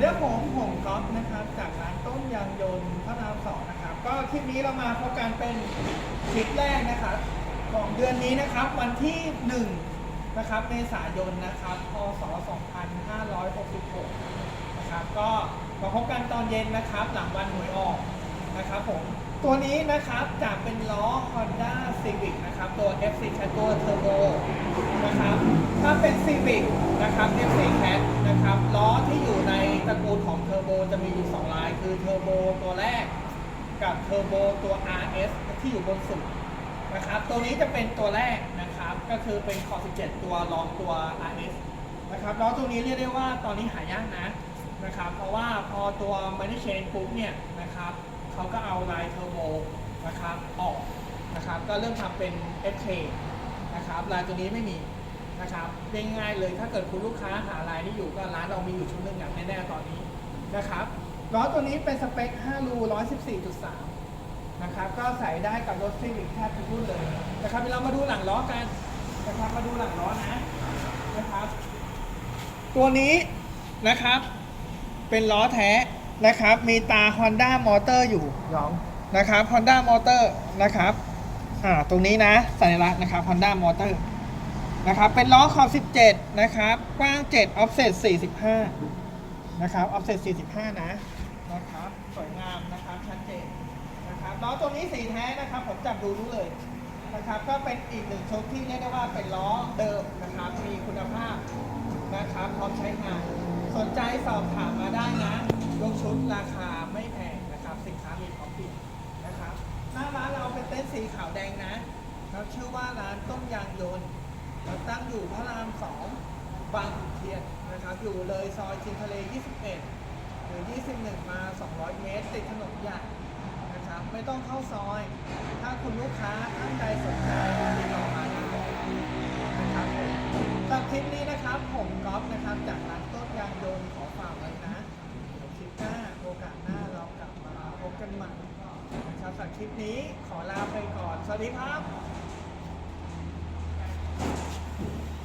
ดีครับผมผมก๊อฟนะครับจากร้านต้มยางยนต์พระรามสองนะครับ ก็คลิปนี้เรามาพบกันเป็นคลิปแรกนะครับ ของเดือนนี้นะครับ วันที่1นะครับเมษายนนะครับพศ2566นะครับ ก็มาพบกันตอนเย็นนะครับ หลังวันหวยออกนะครับผมตัวนี้นะครับจะเป็นล้อ Honda Civic นะครับ ตัว FC c a t o Turbo นะครับ ถ้าเป็น Civic นะครับ FC Cat นะครับล้อที่อยู่ในตระกูลของ Turbo จะมีอยู่2ลายคือ Turbo ตัวแรก กับ Turbo ตัว RS ที่อยู่บนสุดนะครับ ตัวนี้จะเป็นตัวแรกนะครับ ก็คือเป็นคอ17 ตัวรองตัว RS นะครับล้อตัวนี้เรียกได้ว่าตอนนี้หายากนะนะครับ เพราะว่าพอตัว m a n y Chain ปุ๊บเนี่ยนะครับเขาก็เอาลายเทอร์โบนะครับออกนะครับ ก็เริ่มทำเป็น FK นะครับลายตัวนี้ไม่มีนะครับยกง่ายๆเลยถ้าเกิดคุณลูกค้าหาลายนี้อยู่ก็ร้านเรามีอยู่ชุดหนึ่งอย่างแน่ๆตอนนี้ นะครับล้อตัวนี้เป็นสเปค 5 รู 114.3 นะครับ ก็ใส่ได้กับรถซีวิ c แทบทุกรุ่นเลยนะครับเดี๋ยวเรามาดูหลังล้อกันนะครับมาดูหลังล้อนะนะครับ ตัวนี้นะครับ เป็นล้อแท้นะครับ มีตา Honda Motor อยู่ยองนะครับ Honda Motor นะครับอ่าตรงนี้นะสัญลักษณ์นะครับ Honda Motor นะครับ เป็นล้อขอบ 17 นะครับ กว้าง 7 offset 45 นะครับ offset 45 นะนะครับ สวยงามนะครับชัดเจนนะครับล้อตัวนี้สีแท้นะครับผมจับดูรู้เลยนะครับ ก็เป็นอีกหนึ่งชุดที่เรียกได้ว่าเป็นล้อเดิมนะครับ มีคุณภาพนะครับ พร้อมใช้งาน สนใจสอบถามมาได้นะยกชุดราคาไม่แพงนะครับ สินค้ามีพร้อมเปลี่ยนนะครับหน้าร้านเราเป็นเต็นท์สีขาวแดงนะเราชื่อว่าร้านต้มยางยนต์เราตั้งอยู่พระรามสอง บางขุนเทียนนะครับอยู่เลยซอยชินทะเล 21 หรือ 21 มา 200 เมตร ติดถนนใหญ่นะครับไม่ต้องเข้าซอย ถ้าคุณลูกค้าท่านใดสนใจติดต่อมาได้นะครับสำหรับคลิปนี้นะครับผมก๊อฟนะครับจากร้านต้นยางยนต์ขอฝากไว้นะเดี๋ยวคลิปหน้าโอกาสหน้าเรากลับมาพบกันใหม่นะครับสำหรับคลิปนี้ขอลาไปก่อน สวัสดีครับ